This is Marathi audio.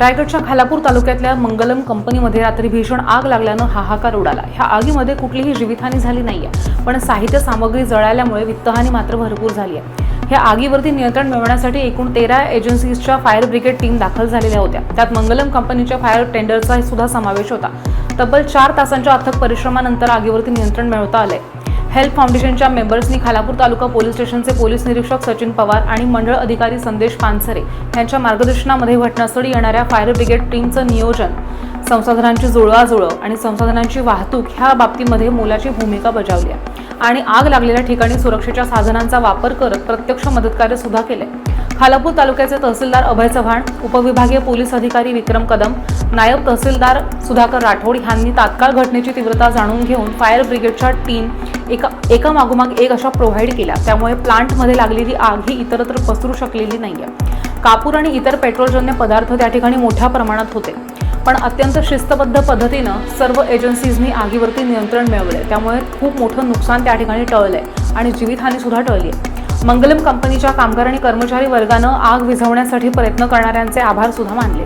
रायगडच्या खालापूर तालुक्यातल्या मंगलम कंपनीमध्ये रात्री भीषण आग लागल्यानं हाहाकार उडाला. ह्या आगीमध्ये कुठलीही जीवितहानी झाली नाही आहे पण साहित्य सामग्री जळाल्यामुळे वित्तहानी मात्र भरपूर झाली आहे. ह्या आगीवरती नियंत्रण मिळवण्यासाठी एकूण तेरा एजन्सीजच्या फायर ब्रिगेड टीम दाखल झालेल्या होत्या. त्यात मंगलम कंपनीच्या फायर टेंडरचा सुद्धा समावेश होता. तब्बल चार तासांच्या अथक परिश्रमानंतर आगीवरती नियंत्रण मिळवता आलंय. हेल्प फाउंडेशनच्या मेंबर्सनी Khalapur taluka police station police निरीक्षक सचिन पवार आणि मंडळ अधिकारी संदेश पानसरे यांच्या मार्गदर्शनामध्ये घटनास्थळी येणाऱ्या फायर ब्रिगेड टीमचं नियोजन. संसाधनांची जुळवाजुळव आणि संसाधनांची वाहतूक ह्या बाबतीमध्ये मोलाची भूमिका बजावली आहे. आणि आग लागलेल्या ठिकाणी सुरक्षेच्या साधनांचा वापर करत प्रत्यक्ष मदतकार्य सुद्धा केले खालापूर तालुक्याचे तहसीलदार अभय चव्हाण उपविभागीय पोलीस अधिकारी विक्रम कदम नायब तहसीलदार सुधाकर राठोड यांनी तात्काळ घटनेची तीव्रता जाणून घेऊन फायर ब्रिगेडच्या टीम एका एका मागोमाग एक अशा प्रोव्हाइड केल्या. त्यामुळे प्लांटमध्ये लागलेली आग ही इतरत्र पसरू शकलेली नाही आहे कापूर आणि इतर पेट्रोलजन्य पदार्थ त्या ठिकाणी मोठ्या प्रमाणात होते. पण अत्यंत शिस्तबद्ध पद्धतीनं सर्व एजन्सीजनी आगीवरती नियंत्रण मिळवले त्यामुळे खूप मोठं नुकसान त्या ठिकाणी टळलं आहे आणि जीवितहानीसुद्धा टळली आहे मंगलम कंपनीच्या कामगार आणि कर्मचारी वर्गानं आग विझवण्यासाठी प्रयत्न करणाऱ्यांचे आभार सुद्धा मानले.